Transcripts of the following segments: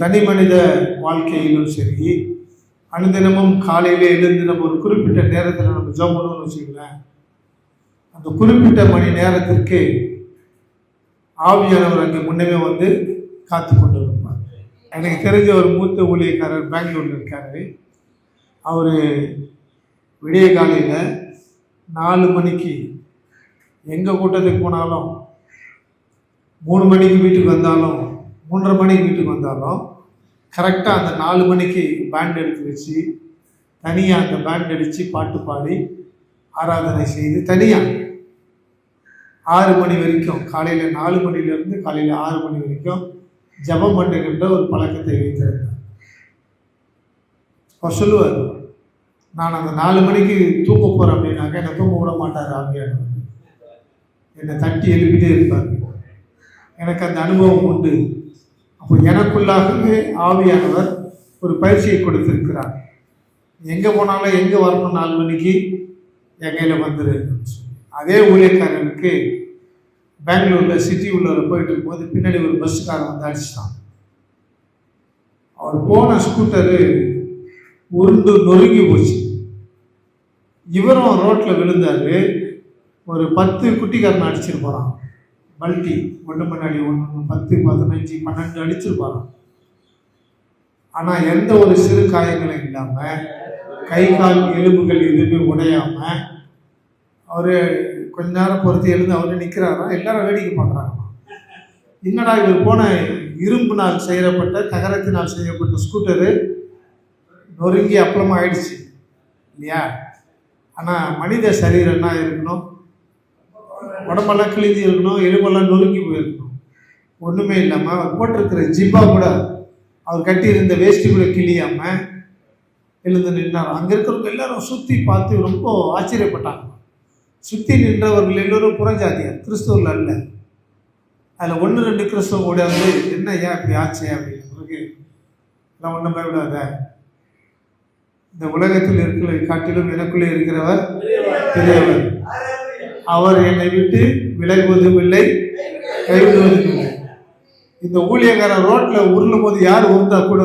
தனி மனித வாழ்க்கையிலும் சரி அனுதினமும் காலையில் எழுந்து நம்ம ஒரு குறிப்பிட்ட நேரத்தில் நம்ம ஜோம் பண்ணணும்னு வச்சுக்கோங்களேன். அந்த குறிப்பிட்ட மணி நேரத்திற்கு ஆவியானவர் அங்கே முன்னமே வந்து காத்து கொண்டு இருப்பார் எனக்கு தெரிஞ்ச ஒரு மூத்த ஊழியக்காரர் பெங்களூரில் இருக்கார். அவர் விடிய காலையில் நாலு மணிக்கு எங்கள் கூட்டத்துக்கு போனாலும் மூணு மணிக்கு வீட்டுக்கு வந்தாலும் மூன்றரை மணிக்கு வீட்டுக்கு வந்தாலும் கரெக்டாக அந்த நாலு மணிக்கு பேண்ட் எடுத்து வச்சு தனியாக அந்த பேண்ட் அடித்து பாட்டு பாடி ஆராதனை செய்து தனியாக ஆறு மணி வரைக்கும் காலையில் நாலு மணிலேருந்து காலையில் ஆறு மணி வரைக்கும் ஜெபம் பண்ணுகின்ற ஒரு பழக்கத்தை வைத்திருந்தார். அவர் சொல்லுவார் நான் அந்த நாலு மணிக்கு தூங்க போகிறேன் அப்படின்னாக்க என்னை தூங்க விட மாட்டார் ஆமியார் என்னை தட்டி எழுப்பிட்டே இருப்பார். எனக்கு அந்த அனுபவம் உண்டு. அப்போ எனக்குள்ளாகவே ஆவியானவர் ஒரு பயிற்சியை கொடுத்திருக்கிறார். எங்கே போனாலும் எங்கே வரணும் நாலு மணிக்கு? என் கையில் வந்துரு. அதே ஊழியக்காரனுக்கு பெங்களூரில் சிட்டி உள்ளவரை போயிட்டு இருக்கும்போது பின்னாடி ஒரு பஸ்ஸுக்காரன் வந்து அடிச்சிட்டான். அவர் போன ஸ்கூட்டரு உருண்டு நொறுங்கி போச்சு. இவரும் ரோட்டில் விழுந்தாரு. ஒரு பத்து குட்டிக்காரன் அடிச்சிட்டு போகிறான் மல்டி ஒன்று முன்னாடி ஒன்று பத்து பதினஞ்சு பன்னெண்டு அடிச்சிருப்பாராம் ஆனால் எந்த ஒரு சிறு காயங்களும் இல்லாமல் கை கால் எலும்புகள் எதுவுமே உடையாமல் அவர் கொஞ்ச நேரம் பொறுத்து எழுந்து அவர் நிற்கிறாரா எல்லாரும் வேடிக்கை பார்க்குறாங்க. என்னடா இவர் போன இரும்பினால் செய்யப்பட்ட தகரத்தினால் செய்யப்பட்ட ஸ்கூட்டரு நொறுங்கி அப்புறமா ஆயிடுச்சு. இல்லையா? ஆனால் மனித சரீரம் என்ன இருக்கணும் உடம்பெல்லாம் கிழிஞ்சு இருக்கணும் எலும்பெல்லாம் நொறுங்கி போயிருக்கணும் ஒன்றுமே இல்லாமல் அவர் போட்டிருக்கிற ஜிப்பா கூட அவர் கட்டியிருந்த வேஷ்டி கூட கிழியாமல் எழுந்து நின்றார் அங்கே இருக்கிறவங்க எல்லாரும் சுற்றி பார்த்து ரொம்ப ஆச்சரியப்பட்டாங்க. சுற்றி நின்றவர்கள் எல்லோரும் புறஜாதியார் கிறிஸ்துவர்கள் அல்ல. அதில் ஒன்று ரெண்டு கிறிஸ்தவம் ஓடியாந்து என்ன ஏன் இப்படி ஆச்சு? அப்படின்னு நான் ஒன்றும் பயப்படாத. இந்த உலகத்தில் இருக்கிற காட்டிலும் எனக்குள்ளே இருக்கிறவர் பெரியவர். அவர் என்னை விட்டு விலகுவதும் இல்லை கைவிடுவதும் இல்லை இந்த ஊழியக்காரன் ரோட்ல உருளும் போது யார் உருந்தா கூட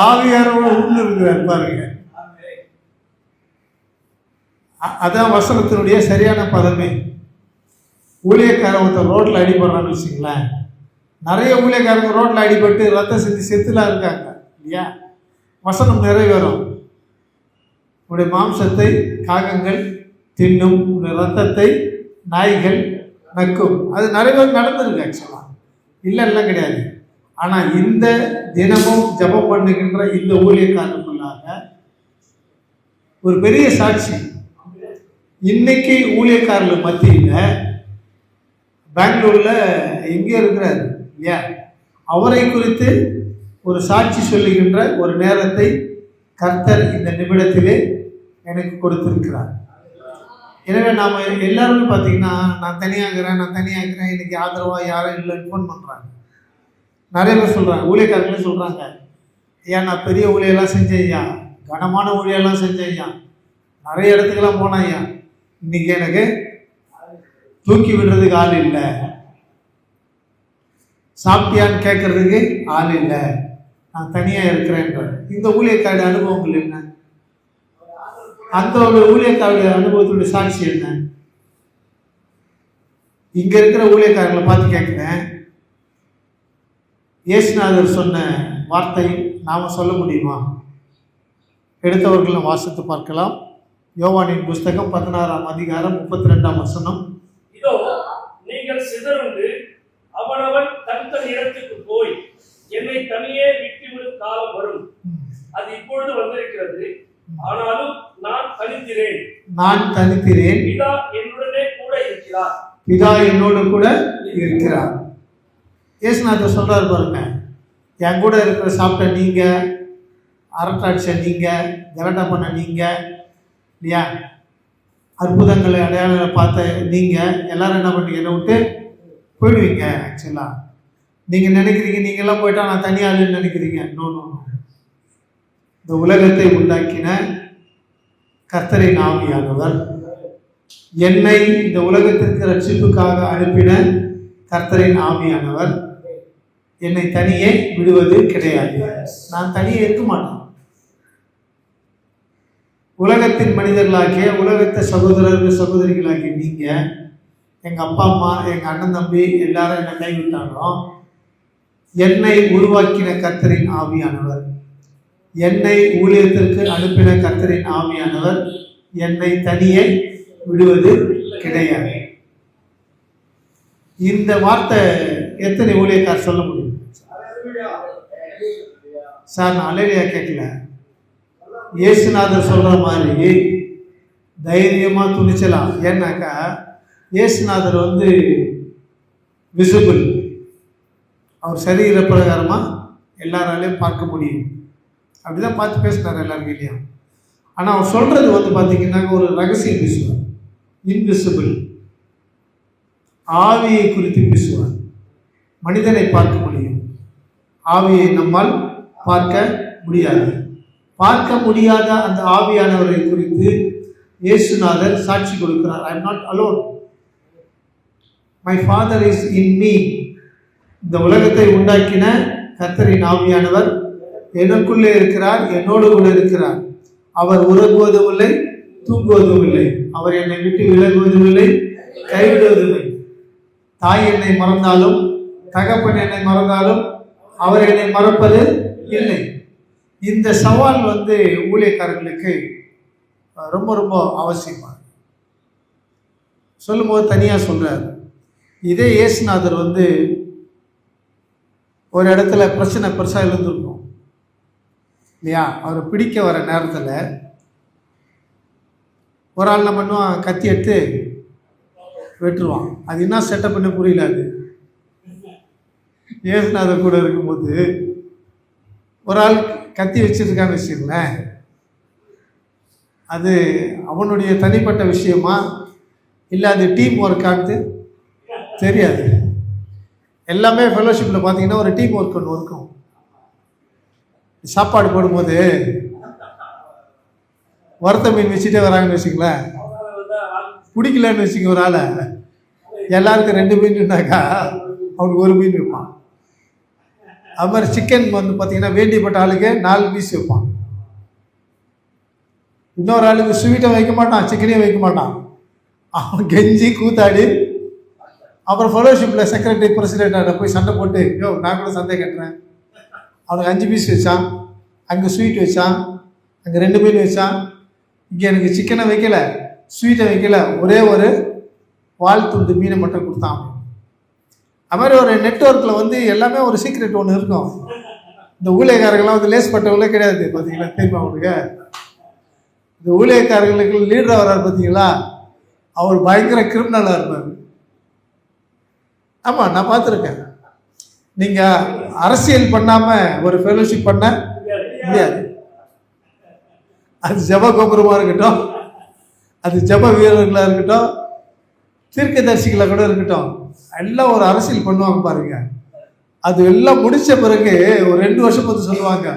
ஆவியாரோட உருண்டு இருக்கிறார் பாருங்க. அ- அதான் வசனத்தினுடைய சரியான பதமே. ஊழியக்காரன் ஒருத்தர் ரோட்ல அடிபடுறான்னு வச்சுங்களேன் நிறைய ஊழியக்காரங்க ரோட்ல அடிபட்டு ரத்தம் செஞ்சு செத்துலாம் இருக்காங்க இல்லையா? வசனம் நிறைவேறும். உடைய மாம்சத்தை காகங்கள் தின்னும் உடைய ரத்தத்தை நாய்கள் நக்கும். அது நிறைய பேர் நடந்திருக்கு ஆக்சுவலாக இல்லைலாம் கிடையாது. ஆனால் இந்த தினமும் ஜெபம் பண்ணுகின்ற இந்த ஊழியக்காரனுக்குள்ளாக ஒரு பெரிய சாட்சி. இன்னைக்கு ஊழியக்காரர்கள் மத்தியில் பெங்களூரில் எங்கே இருக்கிறார் இல்லையா? அவரை குறித்து ஒரு சாட்சி சொல்லுகின்ற ஒரு நேரத்தை கர்த்தர் இந்த நிமிடத்திலே எனக்கு கொடுத்திருக்கிறார். எனவே நாம் எல்லாருமே பார்த்தீங்கன்னா நான் தனியாக இருக்கிறேன் நான் தனியாக இருக்கிறேன் எனக்கு ஆதரவாக யாரும் இல்லைன்னு ஃபோன் பண்ணுறாங்க நிறைய பேர் சொல்கிறாங்க ஊழியக்காரங்களே சொல்கிறாங்க ஐயா நான் பெரிய ஊழியெல்லாம் செஞ்சேன் ஐயா. கனமான ஊழியெல்லாம் செஞ்சேன் ஐயா. நிறைய இடத்துக்கெல்லாம் போனேன் ஐயா. இன்னைக்கு எனக்கு தூக்கி விடுறதுக்கு ஆள் இல்லை. சாப்பிட்டியான்னு கேட்குறதுக்கு ஆள் இல்லை. நான் தனியாக இருக்கிறேன்ற இந்த ஊழியக்கார அனுபவங்கள் என்ன? அந்த ஒரு ஊழியக்காருடைய அனுபவத்துடைய சாட்சி என்ன? இங்க இருக்கிற ஊழியக்காரங்களை பார்த்து கேட்கிறேன். இயேசுநாதர் சொன்ன வார்த்தை நாம சொல்ல முடியுமா? எடுத்தவர்களும் வாசித்து பார்க்கலாம். யோவானின் புஸ்தகம் பதினாறாம் அதிகாரம் முப்பத்தி ரெண்டாம் வசனம். இதோ நீங்கள் சிதறுண்டு அவனவன் தன் தன் இடத்துக்கு போய் என்னை தனியே விட்டுவிடும் காலம் வரும். அது இப்பொழுது வந்திருக்கிறது. ஆனாலும் நான் தனித்திறேன். நான் தனித்திறேன். பிதா என்னுடனே கூட இருக்கிறார். பிதா என்னோடு கூட இருக்கிறார். இயேசுநாதர் சொல்றாரு பாருங்க என் கூட இருக்கிற சாப்பிட்ட நீங்க அரட்டாட்ச நீங்க கலட்டா பண்ண நீங்க இல்லையா? அற்புதங்களை அடையாளங்களை பார்த்த நீங்க எல்லாரும் என்ன பண்ணீங்க என்னை விட்டு போயிடுவீங்க ஆக்சுவலா நீங்க நினைக்கிறீங்க நீங்க எல்லாம் போயிட்டா நான் தனியாளுன்னு நினைக்கிறீங்க. நோ நோ நோ இந்த உலகத்தை உண்டாக்கின கர்த்தரின் நாமியானவர் என்னை இந்த உலகத்திற்கு ரட்சிப்புக்காக அனுப்பின கர்த்தரின் நாமியானவர் என்னை தனியே விடுவது கிடையாது. நான் தனியே இருக்க மாட்டேன். உலகத்தின் மனிதர்களாகிய உலகத்தை சகோதரர்கள் சகோதரிகளாகிய நீங்க எங்க அப்பா அம்மா எங்க அண்ணன் தம்பி எல்லாரும் என்னை கைவிட்டாலும் என்னை உருவாக்கின கர்த்தரின் ஆவியானவர் என்னை ஊழியத்திற்கு அனுப்பின கத்தரின் ஆமையானவர் என்னை தனியே விடுவது கிடையாது. இந்த வார்த்தை எத்தனை ஊழியக்கார் சொல்ல முடியும்? சார் நான் அலையா கேட்கல. இயேசுநாதர் சொல்ற மாதிரி தைரியமா துணிச்சலாம். ஏன்னாக்கா இயேசுநாதர் வந்து விசிபிள் அவர் சரீர பிரகாரமா எல்லாராலையும் பார்க்க முடியும். அப்படிதான் பார்த்து பேசினார் இல்லையா? ஆனால் அவர் சொல்கிறது வந்து பார்த்தீங்கன்னா ஒரு ரகசியம் பேசுவார். இன்விசிபிள் ஆவியை குறித்து பேசுவார். மனிதனை பார்க்க முடியும். ஆவியை நம்மால் பார்க்க முடியாது. பார்க்க முடியாத அந்த ஆவியானவரை குறித்து இயேசுநாதர் சாட்சி கொடுக்கிறார். I am not alone my father is in me இந்த உலகத்தை உண்டாக்கின கத்தரின் ஆவியானவர் எனக்குள்ளே இருக்கிறார் என்னோடு கூட இருக்கிறார். அவர் உறங்குவதும் இல்லை தூங்குவதும் இல்லை அவர் என்னை விட்டு விலகுவதும் இல்லை கைவிடுவதும் இல்லை தாய் என்னை மறந்தாலும் தகப்பன் என்னை மறந்தாலும் அவர் என்னை மறப்பது இல்லை. இந்த சவால் வந்து ஊழியக்காரர்களுக்கு ரொம்ப ரொம்ப அவசியமாக சொல்லும்போது தனியாக சொல்கிறார் இதே இயேசுநாதர் வந்து ஒரு இடத்துல பிரச்சனை பெருசாக இருந்திருக்கும். இல்லையா? அவரை பிடிக்க வர நேரத்தில் ஒரு ஆள் என்ன பண்ணுவான்? கத்தி எடுத்து வெட்டுருவான். அது என்ன செட்டப் பண்ண புரியல அது. ஏசுநாத கூட இருக்கும்போது ஒரு ஆள் கத்தி வச்சிருக்கான்னு வச்சுக்கங்களேன். அது அவனுடைய தனிப்பட்ட விஷயமா? இல்லை அது டீம் ஒர்க்கான்னு தெரியாது. எல்லாமே ஃபெலோஷிப்பில் பார்த்தீங்கன்னா ஒரு டீம் ஒர்க் ஒன்று இருக்கும். சாப்பாடு போடும்போது வறுத்த மீன் வச்சுட்டே வராங்கன்னு வச்சுங்களேன் பிடிக்கலன்னு வச்சுங்க ஒரு ஆளை. எல்லாருக்கும் ரெண்டு மீன்னாக்கா அவனுக்கு ஒரு மீன் வைப்பான். அது மாதிரி சிக்கன் வந்து பார்த்தீங்கன்னா வேண்டியப்பட்ட ஆளுக்கு நாலு பீஸ் வைப்பான். இன்னொரு ஆளுக்கு ஸ்வீட்டை வைக்க மாட்டான் சிக்கனையும் வைக்க மாட்டான். அவன் கெஞ்சி கூத்தாடி. அப்புறம் ஃபெலோஷிப்பில் செக்ரட்டரி பிரசிடென்ட்டாக போய் சண்டை போட்டு யோ நான் கூட சண்டை கட்டுறேன் அவனுக்கு அஞ்சு பீஸ் வச்சான். அங்கே ஸ்வீட் வச்சான். அங்கே ரெண்டு மீன் வச்சான். இங்கே எனக்கு சிக்கனை வைக்கல ஸ்வீட்டை வைக்கல. ஒரே ஒரு வால் துண்டு மீனை மட்டும் கொடுத்தான் அது மாதிரி ஒரு நெட்ஒர்க்கில் வந்து எல்லாமே ஒரு சீக்ரெட் ஒன்று இருக்கும். இந்த ஊழியக்காரர்கள்லாம் வந்து லேஸ் பட்டவங்களே கிடையாது பார்த்தீங்களா தெரியுமா அவனுக்கு இந்த ஊழியக்காரர்களுக்கு லீடராக வர்றார் பார்த்தீங்களா அவர் பயங்கர கிரிமினலாக இருப்பார். ஆமாம் நான் பார்த்துருக்கேன். நீங்கள் அரசியல் பண்ணாமல் ஒரு ஃபெலோஷிப் பண்ண முடியாது. அது ஜப கோபுரமாக இருக்கட்டும். அது ஜப வீரர்களாக இருக்கட்டும். தீர்க்கதரிசிகளாக கூட இருக்கட்டும். எல்லாம் ஒரு அரசியல் பண்ணுவாங்க பாருங்க. அது எல்லாம் முடிச்ச பிறகு ஒரு ரெண்டு வருஷம் பார்த்து சொல்லுவாங்க.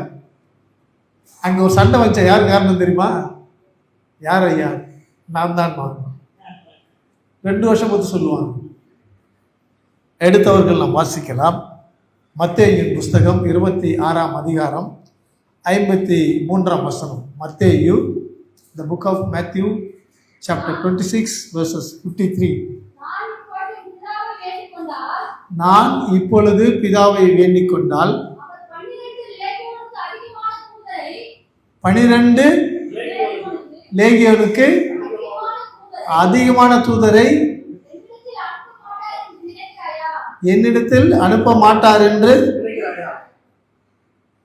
அங்கே ஒரு சண்டை வச்ச யார் காரணம் தெரியுமா? யார் ஐயா? நான் தான் ரெண்டு வருஷம் பார்த்து சொல்லுவாங்க. எடுத்தவர்கள் நாம் வாசிக்கலாம். மத்தேயின் புஸ்தகம் இருபத்தி ஆறாம் அதிகாரம் ஐம்பத்தி மூன்றாம் வசனம். மத்தேயு the book of Matthew chapter twenty six verses fifty three நான் இப்பொழுது பிதாவை வேண்டிக் கொண்டால் பனிரெண்டு லேகியனுக்கு அதிகமான தூதரை லேகியோனுக்கு அதிகமான தூதரை அதிகமான தூதரை என்னிடத்தில் அனுப்ப மாட்டார் என்று?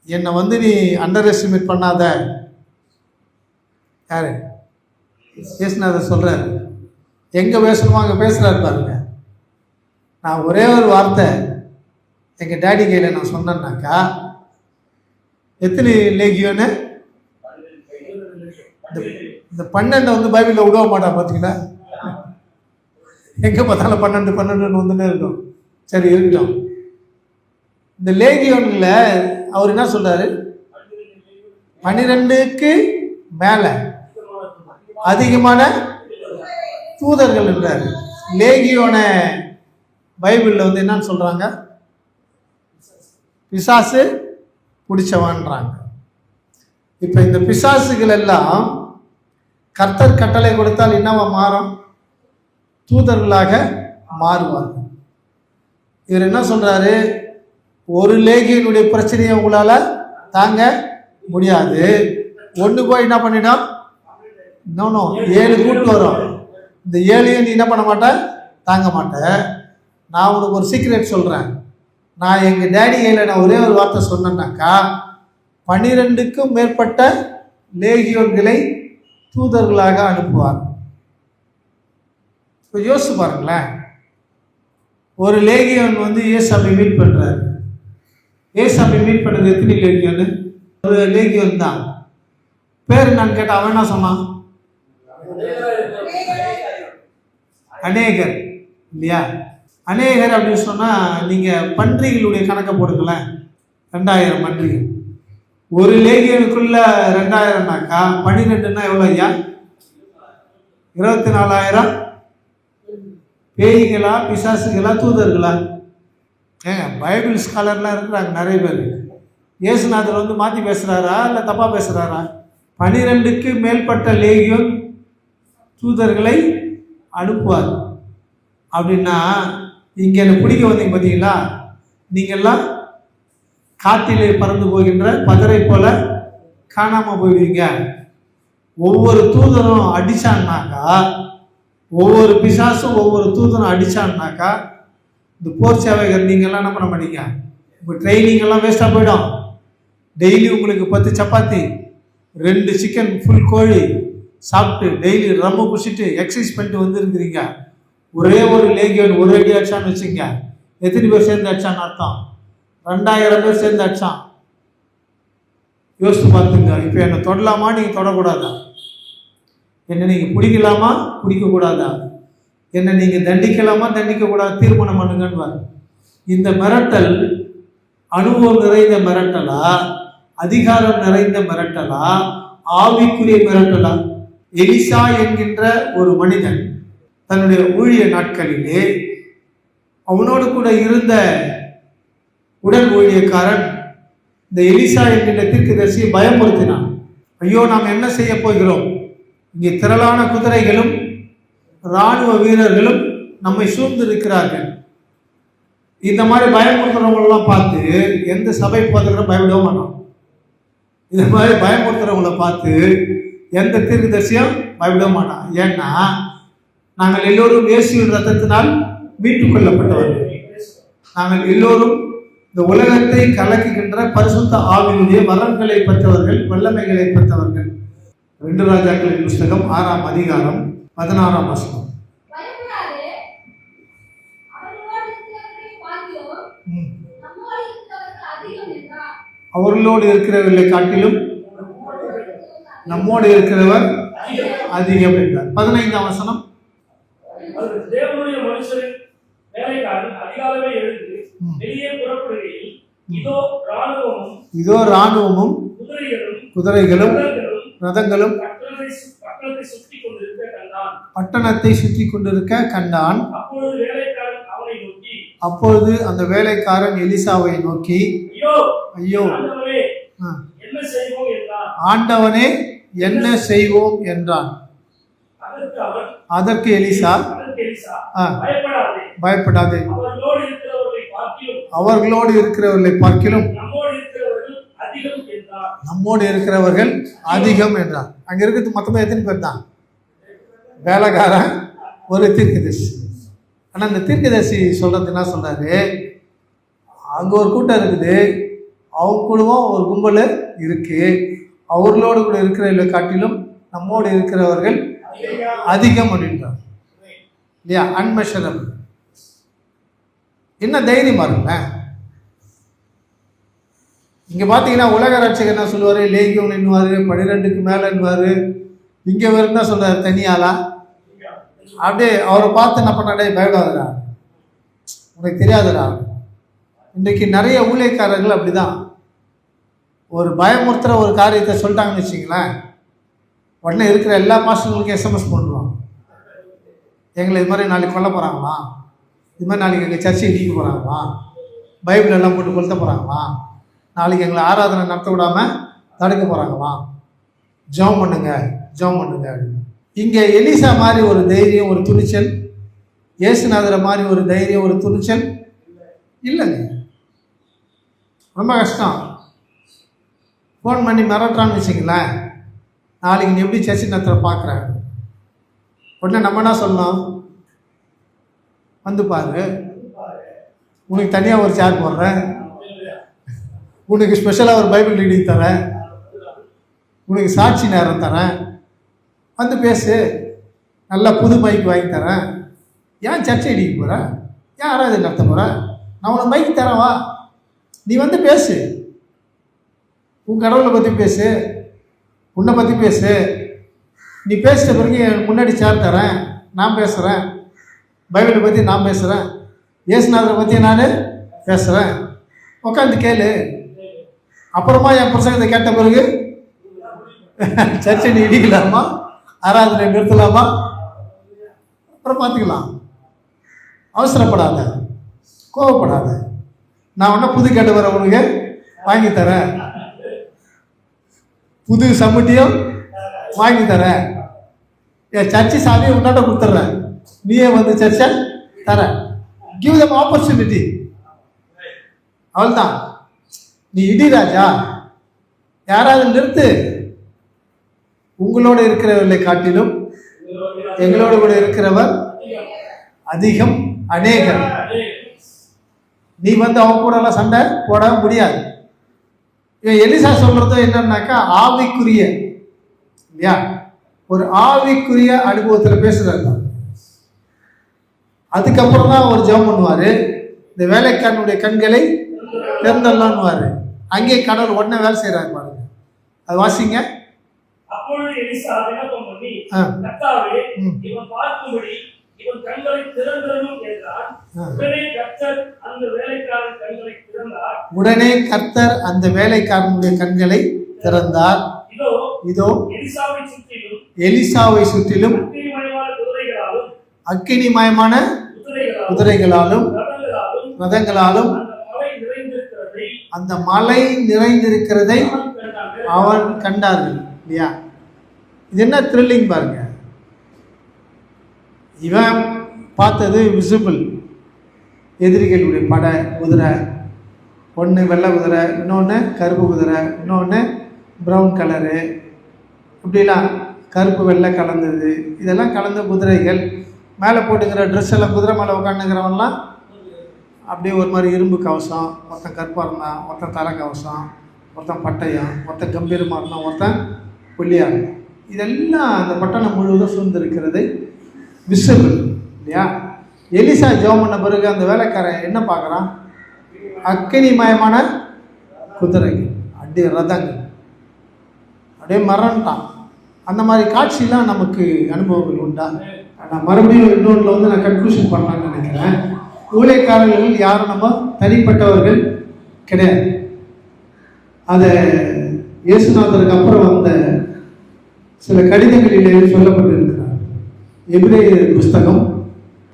என்னை வந்து நீ அண்டர் எஸ்டிமேட் பண்ணாத. யாரு? இயேசுநாதர் சொல்றாரு. எங்க பேசணுமோ அங்க பேசுறாரு பாருங்க. நான் ஒரே ஒரு வார்த்தை எங்க டேடி கையில நான் சொன்னேன்னாக்கா எத்தனை லேகியோன்னு இந்த இந்த பன்னெண்டை வந்து பைபிளில் விடவ மாட்டான் பார்த்தீங்களா எங்கே பார்த்தாலும் பன்னெண்டு பன்னெண்டுன்னு வந்துட்டே இருக்கும் சரி இருக்கட்டும். இந்த லேகியோனில் அவர் என்ன சொல்றாரு? பன்னிரெண்டுக்கு மேலே அதிகமான தூதர்கள் என்றார் லேகியோனை பைபிளில் வந்து என்னன்னு சொல்கிறாங்க பிசாசு பிடிச்சவான்றாங்க. இப்போ இந்த பிசாசுகள் எல்லாம் கர்த்தர் கட்டளை கொடுத்தால் என்னவா மாறும்? தூதர்களாக மாறுவார்கள். இவர் என்ன சொல்றாரு? ஒரு லேகியனுடைய பிரச்சனையை உங்களால தாங்க முடியாது. ஒன்று போய் என்ன பண்ணிடும் இன்னொன்னு ஏழு கூட்டு வரும். இந்த ஏழையும் நீ என்ன பண்ண மாட்ட? தாங்க மாட்டேன் நான் உனக்கு ஒரு சீக்ரெட் சொல்கிறேன் நான் எங்கள் டேடி கையில் நான் ஒரே ஒரு வார்த்தை சொன்னேன்னாக்கா பன்னிரெண்டுக்கும் மேற்பட்ட லேகியோர்களை தூதர்களாக அனுப்புவார். இப்போ யோசிச்சு பாருங்களேன். ஒரு லேகியன் வந்து ஏசாமி மீட் பண்ணுறாரு ஏசாமி மீட் பண்ணது எத்தனை லேகியோன்னு? ஒரு லேகியன் தான். பேர் என்னன்னு கேட்டால் அவன் என்ன சொன்னான் அநேகர். இல்லையா? அநேகர் அப்படின்னு சொன்னால் நீங்கள் பன்றிகளுடைய கணக்கை போடுங்களேன். ரெண்டாயிரம் பன்றிகள். ஒரு லேகியனுக்குள்ள ரெண்டாயிரம்னாக்கா பன்னிரெண்டுன்னா எவ்வளோ ஐயா? இருபத்தி நாலாயிரம். பேய்களா பிசாசுகளா தூதர்களா? ஏங்க பைபிள் ஸ்காலர்லாம் இருக்கிறாங்க நிறைய பேர். இயேசுநாதர் வந்து மாற்றி பேசுகிறாரா இல்லை தப்பாக பேசுகிறாரா பனிரெண்டுக்கு மேற்பட்ட லேகியம் தூதர்களை அனுப்புவார். அப்படின்னா இங்கே என்னை பிடிக்க வந்தீங்க பார்த்தீங்களா நீங்கள்லாம் காற்றிலே பறந்து போகின்ற பதரை போல காணாமல் போயிடுவீங்க. ஒவ்வொரு தூதரும் அடிச்சான்னாக்கா ஒவ்வொரு பிசாசும் ஒவ்வொரு தூதனும் அடிச்சான்னாக்கா இந்த போர் சேவைகள் நீங்கள்லாம் என்ன பண்ண மாட்டீங்க? உங்கள் ட்ரைனிங் எல்லாம் வேஸ்ட்டாக போயிடும். டெய்லி உங்களுக்கு பத்து சப்பாத்தி ரெண்டு சிக்கன் ஃபுல் கோழி சாப்பிட்டு டெய்லி ரொம்ப குடிச்சிட்டு எக்ஸசைஸ் பண்ணிட்டு வந்துருக்கிறீங்க. ஒரே ஒரு லேகியன் ஒரு அடி அடிச்சான்னு வச்சுங்க எத்தனை பேர் சேர்ந்து அடிச்சான்னு அர்த்தம்? ரெண்டாயிரம் பேர் சேர்ந்து அடிச்சான். யோசித்து பார்த்துங்க. இப்போ என்னை தொடலாமா? நீங்கள் தொடக்கூடாதா? என்னை நீங்கள் பிடிக்கலாமா? பிடிக்கக்கூடாதா என்னை நீங்கள் தண்டிக்கலாமா தண்டிக்கக்கூடாது? தீர்மானம் பண்ணுங்கன்னு இந்த மிரட்டல் அனுபவம் நிறைந்த மிரட்டலா? அதிகாரம் நிறைந்த மிரட்டலா? ஆவிக்குரிய மிரட்டலா? எலிசா என்கின்ற ஒரு மனிதன் தன்னுடைய ஊழிய நாட்களிலே அவனோடு கூட இருந்த உடல் ஊழியக்காரன் இந்த எலிசா என்கின்ற தீர்க்கதரிசியை பயமுறுத்தினான். ஐயோ நாம் என்ன செய்ய போகிறோம்? இங்கே திரளான குதிரைகளும் இராணுவ வீரர்களும் நம்மை சூழ்ந்திருக்கிறார்கள். இந்த மாதிரி பயமுறுத்துறவங்களெல்லாம் பார்த்து எந்த சபை பார்த்துக்கிறோம் பயப்படவே மாட்டோம். இந்த மாதிரி பயமுறுத்துறவங்கள பார்த்து எந்த தீர்க்கதரிசியும் பயப்பட மாட்டான் ஏன்னா நாங்கள் எல்லோரும் இயேசுவின் ரத்தத்தினால் மீட்டுக் கொள்ளப்பட்டவர்கள். நாங்கள் எல்லோரும் இந்த உலகத்தை கலக்குகின்ற பரிசுத்த ஆவினுடைய வரங்களை பெற்றவர்கள் வல்லமைகளை பெற்றவர்கள். ரெண்டு ராஜாக்களின் புஸ்தகம் ஆறாம் அதிகாரம் பதினாறாம் வசனம். பயப்படாதே. அவர்களோடு இருக்கிறவர்களை காட்டிலும் நம்மோடு இருக்கிறவர் அதிகம் என்றார். பதினைந்தாம் வசனம். இதோ ராணுவமும் குதிரைகளும் ரதங்களும் பட்டணத்தை சுற்றி கொண்டிருக்க கண்டான். அப்பொழுது அந்த வேலைக்காரன் எலிசாவை நோக்கி ஐயோ ஆண்டவனே என்ன செய்வோம் என்றான். அதற்கு எலிசா. பயப்படாதே. அவர்களோடு இருக்கிறவர்களை பார்க்கிலும் நம்மோடு இருக்கிறவர்கள் அதிகம் என்றார் அங்க இருக்கிறது மொத்தமா எத்தனை பேர் தான்? வேலைக்காரன் ஒரு தீர்க்கதரிசி. ஆனால் இந்த தீர்க்கதரிசி சொல்கிறது என்ன சொன்னார் அங்கே ஒரு கூட்டம் இருக்குது. அவங்க குழுவும் ஒரு கும்பல் இருக்குது அவர்களோடு கூட இருக்கிறவர்களை காட்டிலும் நம்மோடு இருக்கிறவர்கள் அதிகம் அப்படின்றார் இல்லையா? அன்மெஷரம் என்ன தைரியம் பாருங்களேன். இங்கே பார்த்தீங்கன்னா உலக ரட்சகர் என்ன சொல்லுவார்? லேகியம் என்னுவார் பன்னிரெண்டுக்கு மேலே என்னுவார் இங்க தான் சொல்கிறார் தனியாளா? அப்படியே அவரை பார்த்து என்ன பண்ணாடே பயப்படாதடா. உனக்கு தெரியாதுடா. இன்றைக்கு நிறைய ஊழியக்காரர்கள் அப்படிதான். ஒரு பயமுறுத்துகிற ஒரு காரியத்தை சொல்லிட்டாங்கன்னு வச்சிங்களேன் உடனே இருக்கிற எல்லா மாஸ்டர்களுக்கும் எஸ்எம்எஸ் பண்ணுறோம் எங்களை இது மாதிரி நாளைக்கு கொல்ல போகிறாங்களா இது மாதிரி நாளைக்கு எங்கள் சர்ச்சை இடிக்க போகிறாங்களா பைபிள் எல்லாம் போட்டு கொளுத்த போகிறாங்களா நாளைக்கு எங்களை ஆராதனை நடத்த விடாமல் தடுக்க போகிறாங்களா ஜெபம் பண்ணுங்கள் ஜெபம் பண்ணுங்க இங்கே எலிசா மாதிரி ஒரு தைரியம் ஒரு துணிச்சல் இயேசுநாதரை மாதிரி ஒரு தைரியம் ஒரு துணிச்சல் இல்லைங்க. ரொம்ப கஷ்டம். ஃபோன் பண்ணி மிரட்டுறான்னு வச்சுங்களேன் நாளைக்கு நீ எப்படி சர்ச்சை நடத்துகிற பார்க்குறேன் உடனே நம்ம என்ன சொல்லணும்? வந்து பாரு. உனக்கு தனியாக ஒரு சேர் போடுறேன். உனக்கு ஸ்பெஷலாக ஒரு பைபிள் ரீடிங் தரேன். உனக்கு சாட்சி நேரம் தரேன். வந்து பேசு. நல்லா புது மைக் வாங்கி தரேன். ஏன் சர்ச்சை அடிக்க போகிற ஏன் ஆராதனை நடத்த போகிற நான் உனக்கு மைக் தரேன் வா. நீ வந்து பேசு. உன் கடவுளை பற்றி பேசு. உன்னை பற்றி பேசு. நீ பேசிட்ட பிறகு முன்னாடி சேர் தரேன். நான் பேசுகிறேன் பைபிளை பற்றி நான் பேசுகிறேன் இயேசுநாதரை பற்றி நான் பேசுகிறேன் உட்காந்து கேளு. அப்புறமா என் பிரசங்கத்தை கேட்ட பிறகு சர்ச்சை நீ இடிக்கலாமா? ஆராதனை நிறுத்தலாமா? அப்புறம் பார்த்துக்கலாம். அவசரப்படாத. கோவப்படாத. நான் ஒன்றும் புது கேட்டு வர உனக்கு. வாங்கி தரேன். புது சம்மட்டியும் வாங்கி தரேன். என் சர்ச்சை சாவியை உன்னாட்ட கொடுத்துட்றேன். நீயே வந்து சர்ச்சை தர கிவ் தம் ஆப்பர்ச்சுனிட்டி அவள்தான். நீ இடி ராஜா. யாராவது நிறுத்து. உங்களோட இருக்கிறவர்களை காட்டிலும் எங்களோட கூட இருக்கிறவர் அதிகம் அநேகர். நீ வந்து அவங்க கூட எல்லாம் சண்டை போட முடியாது. இவன் எலிசா சொல்றது என்னன்னாக்கா ஆவிக்குரிய இல்லையா? ஒரு ஆவிக்குரிய அனுபவத்தில் பேசுறாரு அதுக்கப்புறம் தான் அவர் ஜெபம் பண்ணுவார். இந்த வேலைக்காரனுடைய கண்களை திறந்தல்லான்னுவாரு அங்கே கடவுள் உடனே வேலை செய்கிறாரு பாருங்க. அது வாசிங்க. எலிசா விண்ணப்பம் பண்ணி ஆ. கர்த்தாவே ம். இவன் பார்க்கும்படி இவன் கண்களை திறந்தரணும் என்றான் ஆ. உடனே கர்த்தர் அந்த வேலைக்காரன் கண்களை திறந்தார் உடனே கர்த்தர் அந்த வேலைக்காரனுடைய கண்களை திறந்தார் இதோ இதோ எலிசாவை சுற்றிலும் எலிசாவை சுற்றிலும் அக்கினிமயமான குதிரைகளாலும் ரதங்களாலும் அந்த மலை நிறைந்திருக்கிறதை அவன் கண்டார்கள் இல்லையா இது என்ன த்ரில்லிங் பாருங்க. இவன் பார்த்தது விசிபிள் எதிரிகளுடைய படை குதிரை ஒன்று வெள்ளை குதிரை இன்னொன்று கருப்பு குதிரை இன்னொன்று ப்ரௌன் கலரு இப்படிலாம் கருப்பு வெள்ளை கலந்தது. இதெல்லாம் கலந்த குதிரைகள். மேலே போட்டுக்கிற ட்ரெஸ் எல்லாம் குதிரை மேலே உட்காந்துக்கிறவன்லாம் அப்படியே ஒரு மாதிரி இரும்பு கவசம் ஒருத்தன் கருப்பாக இருந்தான் ஒருத்தன் தலை கவசம் ஒருத்தன் பட்டயம் ஒருத்தன் கம்பீரமாக இருந்தான் ஒருத்தன் புள்ளியாக இருந்தான். இதெல்லாம் அந்த பட்டணம் முழுவதும் சூழ்ந்திருக்கிறது. விசிபிள் இல்லையா? எலிசா ஜோம் பண்ண பிறகு அந்த வேலைக்காரன் என்ன பார்க்குறான்? அக்கினிமயமான குதிரைகள் அடி ரதங்கள். அப்படியே மறந்துட்டான். அந்த மாதிரி காட்சிலாம் நமக்கு அனுபவங்கள் உண்டா? நான் மறுபடியும் இன்னொன்றில் வந்து நான் கன்க்ளூஷன் பண்ணலான்னு நினைக்கிறேன். ஊழியக்காரர்கள் யாரும் நம்ம தனிப்பட்டவர்கள் கிடையாது. அதை இயேசுநாதருக்கு அப்புறம் வந்த சில கடிதங்களிலே சொல்லப்பட்டிருக்கிறார். எபிரேய புஸ்தகம்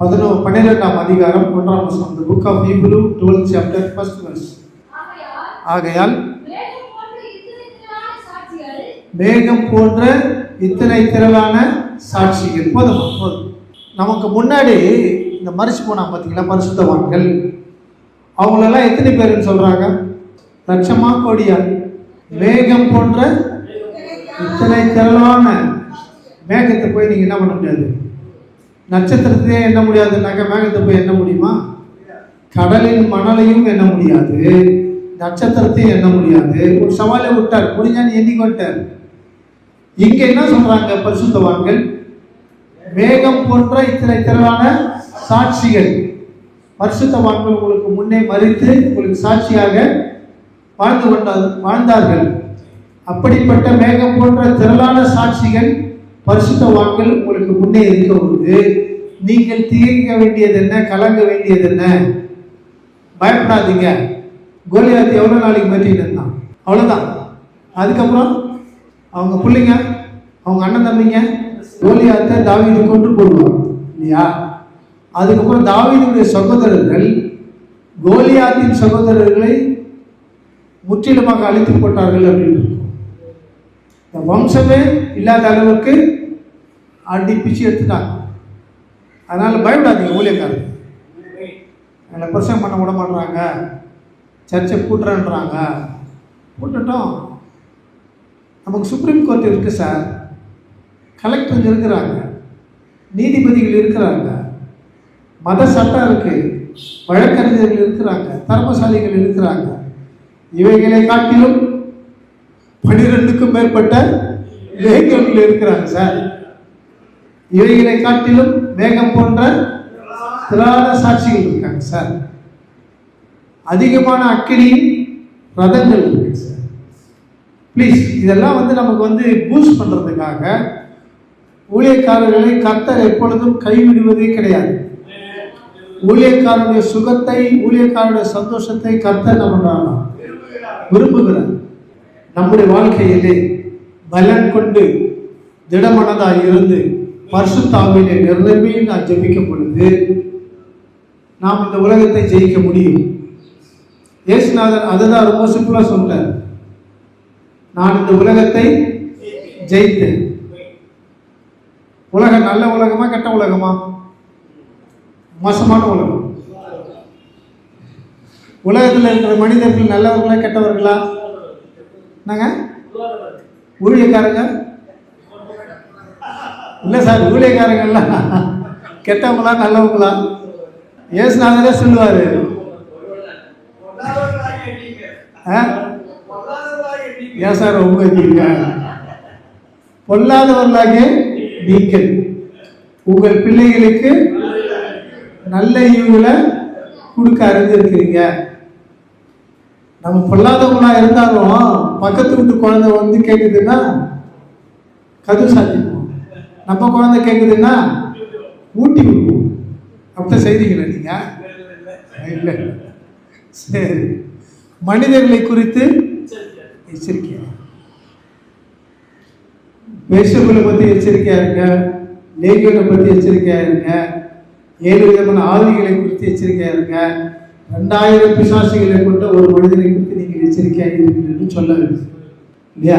பதினோ பன்னிரெண்டாம் அதிகாரம் ஒன்றாம் வசனம். Book of of Hebrew 12th chapter first verse. ஆகையால் மேகம் போன்ற இத்தனை திரளான சாட்சிகள். திரளான போதும். நமக்கு முன்னாடி இந்த மறுச்சு போனால் பார்த்தீங்களா பரிசுத்தவான்கள் அவங்களெல்லாம் எத்தனை பேருன்னு சொல்கிறாங்க லட்சமா கோடியா? மேகம் போன்ற இத்தனை திரளான மேகத்தை போய் நீங்க என்ன பண்ண முடியாது? நட்சத்திரத்தையே எண்ண முடியாதுன்னாக்க மேகத்தை போய் எண்ண முடியுமா? கடலின் மணலையும் எண்ண முடியாது. நட்சத்திரத்தையும் எண்ண முடியாது. ஒரு சவாலை விட்டார். முடிஞ்சான்னு விட்டார் இங்க என்ன சொல்றாங்க பரிசுத்தவான்கள்? மேகம் போன்ற இத்தனை திரளான சாட்சிகள். பரிசுத்தவான்கள் உங்களுக்கு முன்னே மறித்து உங்களுக்கு சாட்சியாக வாழ்ந்து கொண்டார் வாழ்ந்தார்கள். அப்படிப்பட்ட மேகம் போன்ற திரளான சாட்சிகள் பரிசுத்தவான்கள் உங்களுக்கு முன்னே இருக்க போது நீங்கள் தீர்க்க வேண்டியது என்ன? கலங்க வேண்டியது என்ன? பயப்படாதீங்க. கோலியாத் எவ்வளோ நாளைக்கு மாற்றிட்டு இருந்தான்? அவ்வளோதான் அதுக்கப்புறம் அவங்க பிள்ளைங்க அவங்க அண்ணன் தம்பிங்க கோலியாத்தை தாவீது கொண்டு போடுவாங்க இல்லையா? அதுக்கப்புறம் தாவீதுடைய சகோதரர்கள் கோலியாத்தின் சகோதரர்களை முற்றிலுமாக அழித்து போட்டார்கள் அப்படின்னு இந்த வம்சமே இல்லாத அளவுக்கு அடி பிச்சு எடுத்துட்டாங்க. அதனால் பயப்படாதீங்க ஊழியக்காரங்க எங்களை பிரசங்கம் பண்ண விட மாட்றாங்க. சர்ச்சை கூட்டுறேன்றாங்க. கூட்டட்டும். நமக்கு சுப்ரீம் கோர்ட் இருக்குது சார் கலெக்டர் இருக்கிறாங்க. நீதிபதிகள் இருக்கிறாங்க. மத சட்டம் இருக்குது வழக்கறிஞர்கள் இருக்கிறாங்க. தர்மசாலிகள் இருக்கிறாங்க. இவைகளை காட்டிலும் பனிரெண்டுக்கும் மேற்பட்ட மேகங்கள் இருக்கிறாங்க சார். இவைகளை காட்டிலும் மேகம் போன்ற திராட சாட்சிகள் இருக்காங்க சார். அதிகமான அக்கினியின் ரதங்கள் இருக்கு சார். ப்ளீஸ் இதெல்லாம் வந்து நமக்கு வந்து பூஸ்ட் பண்ணுறதுக்காக ஊழியக்காரர்களை கர்த்தர் எப்பொழுதும் கைவிடுவதே கிடையாது. ஊழியக்காரனுடைய சுகத்தை ஊழியக்காரனுடைய சந்தோஷத்தை கர்த்தர் நம்ம விரும்புகிறார். நம்முடைய வாழ்க்கையிலே பலன் கொண்டு திடமனதாக இருந்து பரிசுத்தாவிலே நிரம்பி நான் ஜெபிக்கும் பொழுது நாம் இந்த உலகத்தை ஜெயிக்க முடியும். ஏசுநாதன் அதுதான் ரொம்ப சிம்பிளாக சொன்னார். நான் இந்த உலகத்தை ஜெயித்தேன். உலகம் நல்ல உலகமா கெட்ட உலகமா? மோசமான உலகம். உலகத்தில் இருக்கிற மனிதர்கள் நல்லவர்களா கெட்டவர்களா? என்னங்க? ஊழியக்காரங்க? இல்லை சார் ஊழியக்காரங்கள்லாம் கெட்டவங்களா நல்லவங்களா? ஏசுநாதரே சொல்லுவார். ஏன் சார் ரொம்ப நீங்க பொல்லாதவர்களாக நீங்கள். உங்கள் பிள்ளைகளுக்கு நல்ல ஈவுகளை கொடுக்க அறிந்திருக்கிறீங்க. நம்ம பொல்லாதவங்களா இருந்தாலும் பக்கத்து வீட்டு குழந்தை வந்து கேட்குதுன்னா கதவு சாத்திப்போம் நம்ம குழந்தை கேட்குதுன்னா ஊட்டி விடுவோம். அப்படித்தான் செய்றீங்களா நீங்க? இல்லை சரி. மனிதர்களை குறித்து எச்சரிக்கையா? வேஷங்களை பற்றி எச்சரிக்கையா இருங்க. லேகியோட பற்றி எச்சரிக்கையா இருங்க. ஏழு விதமான ஆளுகளை குறித்து எச்சரிக்கையா இருங்க. ரெண்டாயிரம் பிசாசுகளை கொண்ட ஒரு மனிதனை குறித்து நீங்கள் எச்சரிக்கையாக என்று சொல்ல இல்லையா?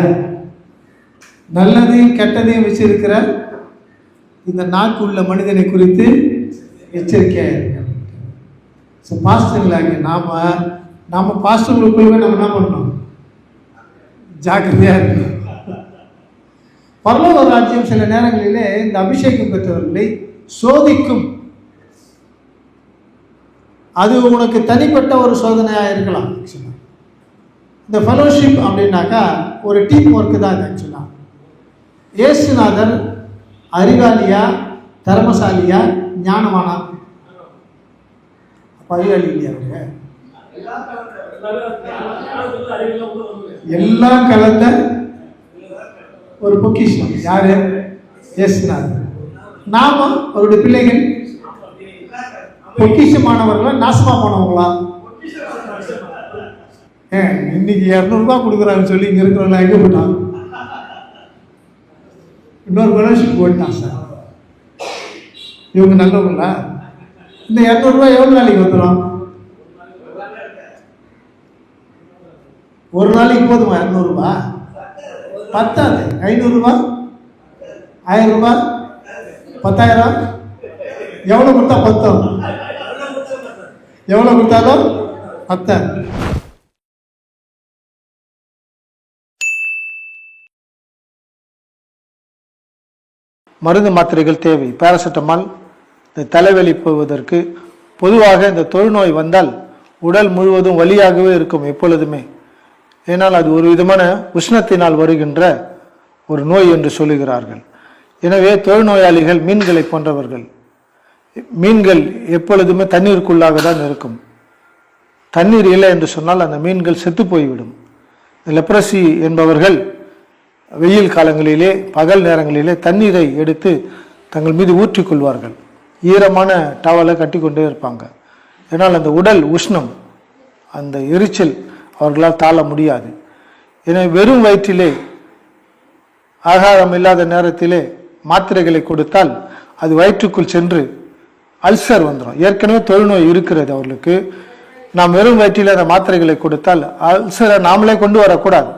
நல்லதையும் கெட்டதையும் வச்சிருக்கிற இந்த நாக்கு உள்ள மனிதனை குறித்து எச்சரிக்கையாக இருங்க ஸோ பாஸ்டர்களாகிய நாம நாம பாஸ்டர்களுக்குள்ளவே நம்ம என்ன பண்ணணும்? ஜாக்கிரதையாக இருக்கணும். பரலோக ராஜ்யம் சில நேரங்களிலே இந்த அபிஷேகம் பெற்றவர்களை சோதிக்கும் அது உனக்கு தனிப்பட்ட ஒரு சோதனையாக இருக்கலாம் ஆக்சுவலாக இந்த ஃபெலோஷிப் அப்படின்னாக்கா ஒரு டீம் ஒர்க்கு தான் இது ஆக்சுவலாக இயேசுநாதர் அறிவாளியா தர்மசாலியா ஞானமானா அறிவாளி இல்லையா அவங்க எல்லாம் கலந்த ஒரு பொக்கிஷம். யாரு? ஏசுநாதர். நாம அவருடைய பிள்ளைகள் பொக்கிஷமானவர்களா நாசமா போனவங்களா? ஏன் இன்னைக்கு இரநூறுபா கொடுக்குறாங்கன்னு சொல்லி இங்கே இருக்கிறவங்க எங்கே போயிட்டான்? இன்னொரு ஃபெலோஷிப் போயிட்டான் சார். இவங்க நல்லவங்களா? இந்த இரநூறுபா எவ்வளோ நாளைக்கு வந்துடும்? ஒரு நாளைக்கு போதுமா இரநூறுபா? பத்தாது. ஐநூறுரூபா ஆயிரம் ரூபாய் பத்தாயிரம்? எவ்வளோ கொடுத்தா பத்தும் எவ்வளோ கொடுத்தாலும்? அத்தை மருந்து மாத்திரைகள் தேவை. பேராசிட்டமால் இந்த தலைவலி போவதற்கு பொதுவாக இந்த தொழுநோய் வந்தால் உடல் முழுவதும் வலியாகவே இருக்கும் எப்பொழுதுமே. ஏனால் அது ஒரு விதமான உஷ்ணத்தினால் வருகின்ற ஒரு நோய் என்று சொல்லுகிறார்கள். எனவே தொழுநோயாளிகள் மீன்களை போன்றவர்கள் மீன்கள் எப்பொழுதுமே தண்ணீருக்குள்ளாக தான் இருக்கும். தண்ணீர் இல்லை என்று சொன்னால் அந்த மீன்கள் செத்து போய்விடும். லெப்ரசி என்பவர்கள் வெயில் காலங்களிலே பகல் நேரங்களிலே தண்ணீரை எடுத்து தங்கள் மீது ஊற்றிக்கொள்வார்கள் ஈரமான டவலை கட்டிக்கொண்டே இருப்பாங்க. ஏன்னால் அந்த உடல் உஷ்ணம் அந்த எரிச்சல் அவர்களால் தாழ முடியாது. எனவே வெறும் வயிற்றிலே ஆகாரம் இல்லாத நேரத்திலே மாத்திரைகளை கொடுத்தால் அது வயிற்றுக்குள் சென்று அல்சர் வந்துடும் ஏற்கனவே தொழுநோய் இருக்கிறது அவர்களுக்கு. நாம் வெறும் வயிற்றில் அந்த மாத்திரைகளை கொடுத்தால் அல்சரை நாமளே கொண்டு வரக்கூடாது.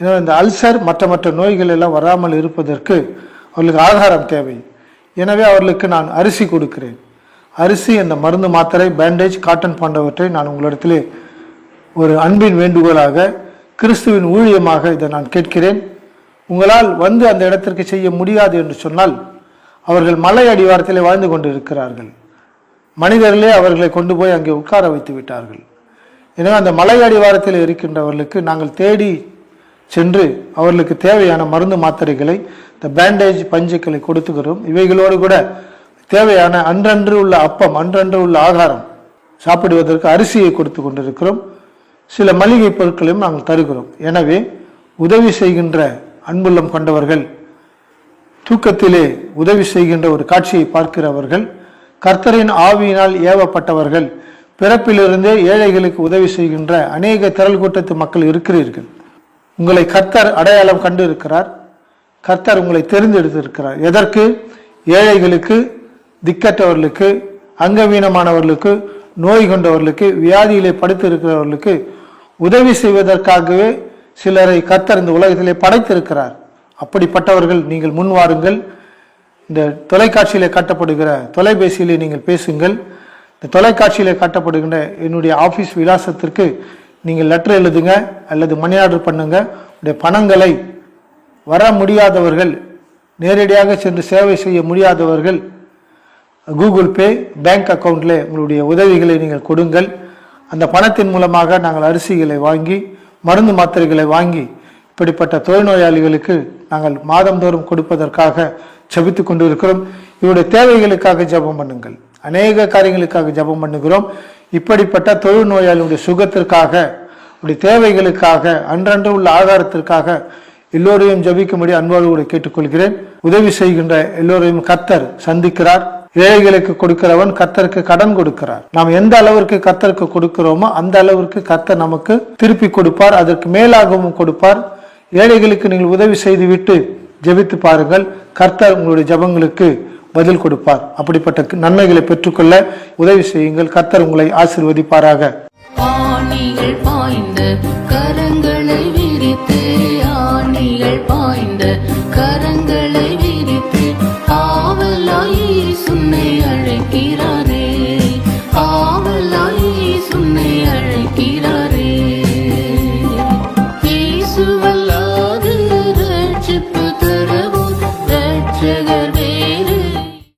ஏன்னா இந்த அல்சர் மற்ற மற்ற நோய்கள் எல்லாம் வராமல் இருப்பதற்கு அவர்களுக்கு ஆகாரம் தேவை. எனவே அவர்களுக்கு நான் அரிசி கொடுக்கிறேன். அரிசி அந்த மருந்து மாத்திரை பேண்டேஜ் காட்டன் போன்றவற்றை நான் உங்களிடத்திலே ஒரு அன்பின் வேண்டுகோளாக கிறிஸ்துவின் ஊழியமாக இதை நான் கேட்கிறேன். உங்களால் வந்து அந்த இடத்திற்கு செய்ய முடியாது என்று சொன்னால் அவர்கள் மலை அடிவாரத்தில் வாழ்ந்து கொண்டிருக்கிறார்கள். மனிதர்களே அவர்களை கொண்டு போய் அங்கே உட்கார வைத்து விட்டார்கள். எனவே அந்த மலை அடிவாரத்தில் இருக்கின்றவர்களுக்கு நாங்கள் தேடி சென்று அவர்களுக்கு தேவையான மருந்து மாத்திரைகளை இந்த பேண்டேஜ் பஞ்சுக்களை கொடுத்துக்கிறோம். இவைகளோடு கூட தேவையான அன்றன்று உள்ள அப்பம் அன்றன்று உள்ள ஆகாரம் சாப்பிடுவதற்கு அரிசியை கொடுத்து கொண்டிருக்கிறோம். சில மளிகை பொருட்களையும் நாங்கள் தருகிறோம். எனவே உதவி செய்கின்ற அன்புள்ளம் கொண்டவர்கள் தூக்கத்திலே உதவி செய்கின்ற ஒரு காட்சியை பார்க்கிறவர்கள் கர்த்தரின் ஆவியினால் ஏவப்பட்டவர்கள் பிறப்பிலிருந்தே ஏழைகளுக்கு உதவி செய்கின்ற அநேக திரள் கூட்டத்து மக்கள் இருக்கிறீர்கள். உங்களை கர்த்தர் அடையாளம் கண்டு இருக்கிறார் கர்த்தர் உங்களை தெரிந்தெடுத்திருக்கிறார். எதற்கு? ஏழைகளுக்கு திக்கற்றவர்களுக்கு அங்கவீனமானவர்களுக்கு நோய் கொண்டவர்களுக்கு வியாதியிலே படுத்து இருக்கிறவர்களுக்கு உதவி செய்வதற்காகவே சிலரை கர்த்தர் இந்த உலகத்திலே படைத்திருக்கிறார். அப்படிப்பட்டவர்கள் நீங்கள் முன் வாருங்கள். இந்த தொலைக்காட்சியில் காட்டப்படுகிற தொலைபேசியிலே நீங்கள் பேசுங்கள். இந்த தொலைக்காட்சியில் காட்டப்படுகின்ற என்னுடைய ஆஃபீஸ் விலாசத்திற்கு நீங்கள் லெட்டர் எழுதுங்க அல்லது மணி ஆர்டர் பண்ணுங்க. உடைய பணங்களை வர முடியாதவர்கள் நேரடியாக சென்று சேவை செய்ய முடியாதவர்கள் கூகுள் பே பேங்க் அக்கௌண்ட்டில் உங்களுடைய உதவிகளை நீங்கள் கொடுங்கள். அந்த பணத்தின் மூலமாக நாங்கள் அரிசிகளை வாங்கி மருந்து மாத்திரைகளை வாங்கி இப்படிப்பட்ட தொழில்நோயாளிகளுக்கு நாங்கள் மாதந்தோறும் கொடுப்பதற்காக ஜெபித்து கொண்டிருக்கிறோம். இவருடைய தேவைகளுக்காக ஜெபம் பண்ணுங்கள். அநேக காரியங்களுக்காக ஜெபம் பண்ணுகிறோம். இப்படிப்பட்ட தொழுநோயாளியுடைய சுகத்திற்காக உடைய தேவைகளுக்காக அன்றன்று உள்ள ஆதாரத்திற்காக எல்லோரையும் ஜபிக்கும்படி அன்போடு கூட கேட்டுக்கொள்கிறேன். உதவி செய்கின்ற எல்லோரையும் கத்தர் சந்திக்கிறார். ஏழைகளுக்கு கொடுக்கிறவன் கத்தருக்கு கடன் கொடுக்கிறார். நாம் எந்த அளவிற்கு கத்தருக்கு கொடுக்கிறோமோ அந்த அளவிற்கு கத்தர் நமக்கு திருப்பி கொடுப்பார். அதற்கு மேலாகவும் கொடுப்பார். ஏழைகளுக்கு நீங்கள் உதவி செய்துவிட்டு ஜெபித்து பாருங்கள். கர்த்தர் உங்களுடைய ஜெபங்களுக்கு பதில் கொடுப்பார். அப்படிப்பட்ட நன்மைகளை பெற்றுக்கொள்ள உதவி செய்யுங்கள். கர்த்தர் உங்களை ஆசிர்வதிப்பாராக. கரங்களை விரித்து ஆணிகள் பாய்ந்த கரங்களை